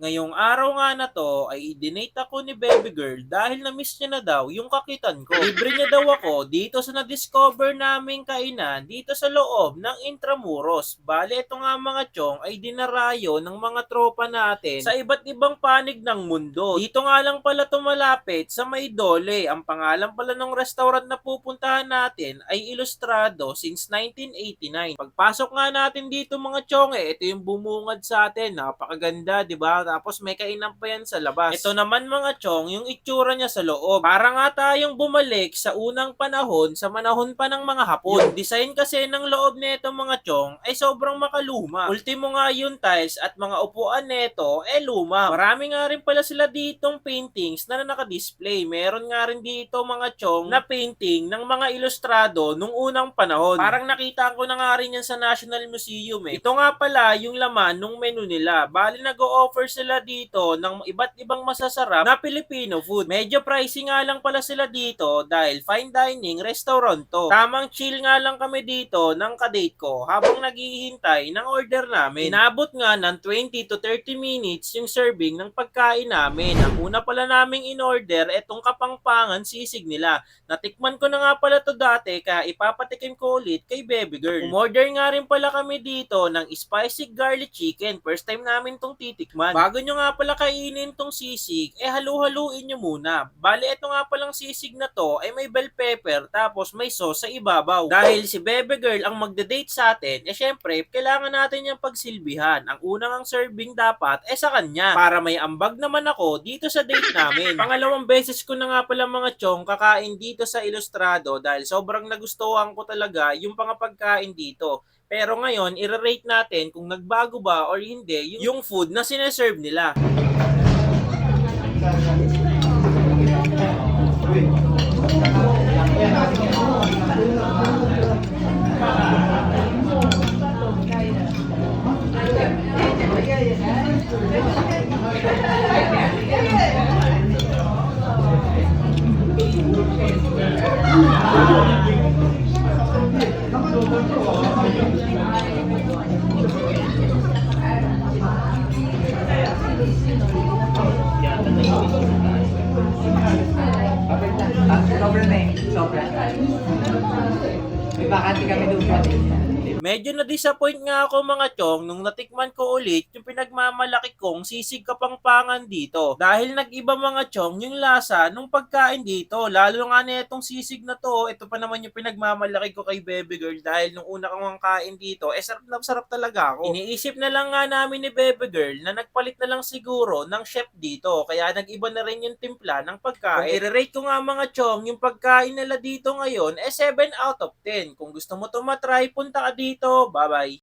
Ngayong araw nga na to ay i-donate ako ni baby girl dahil na-miss niya na daw yung kakitan ko. Libre niya daw ako dito sa na-discover naming kainan dito sa loob ng Intramuros. Bale, ito nga mga chong ay dinarayo ng mga tropa natin sa iba't ibang panig ng mundo. Dito nga lang pala tumalapit sa May Dole. Ang pangalan pala ng restaurant na pupuntahan natin ay Ilustrado since 1989. Pagpasok nga natin dito mga chong eh, ito yung bumungad sa atin. Napakaganda, di ba? Tapos may kainan pa yan sa labas. Ito naman mga chong, yung itsura niya sa loob. Para nga tayong bumalik sa unang panahon, sa manahon pa ng mga Hapon. Yung design kasi ng loob nito mga chong ay sobrang makaluma. Ultimo nga yung tiles at mga upuan nito eh luma. Marami nga rin pala sila ditong paintings na naka-display. Meron nga rin dito mga chong na painting ng mga ilustrado nung unang panahon. Parang nakita ko na nga rin yan sa National Museum eh. Ito nga pala yung laman nung menu nila. Bali nag-o-offer sila dito ng iba't ibang masasarap na Filipino food. Medyo pricey nga lang pala sila dito dahil fine dining restaurant to. Tamang chill nga lang kami dito ng kadate ko habang naghihintay ng order namin. Inabot nga ng 20 to 30 minutes yung serving ng pagkain namin. Ang una pala naming in-order etong kapangpangan sisig nila. Natikman ko na nga pala to dati kaya ipapatikim ko ulit kay baby girl. Umorder nga rin pala kami dito ng spicy garlic chicken. First time namin tong titikman. Bago nyo nga pala kainin tong sisig, eh halu-haluin nyo muna. Bali, ito nga palang sisig na to ay may bell pepper tapos may sauce sa ibabaw. Dahil si baby girl ang magde-date sa atin, eh syempre, kailangan natin yung pagsilbihan. Ang unang ang serving dapat, eh sa kanya. Para may ambag naman ako dito sa date namin. Pangalawang beses ko na nga pala mga chong kakain dito sa Ilustrado dahil sobrang nagustuhan ko talaga yung pangapagkain dito. Pero ngayon, i-rate natin kung nagbago ba or hindi yung, yung food na sineserve nila. Ah, Sobra na eh. May bakante kami doon pati. Medyo na-disappoint nga ako mga chong nung natikman ko ulit yung pinagmamalaki kong sisig kapangpangan dito. Dahil nag-iba mga chong yung lasa nung pagkain dito. Lalo nga na itong sisig na to, ito pa naman yung pinagmamalaki ko kay baby girl dahil nung una kong kain dito, eh sarap na sarap talaga ako. Iniisip na lang nga namin ni baby girl na nagpalit na lang siguro ng chef dito. Kaya nag-iba na rin yung timpla ng pagkain. Kung i-rate ko nga mga chong, yung pagkain nila dito ngayon, eh 7 out of 10. Kung gusto mo to matry, punta ka dito. Bye-bye.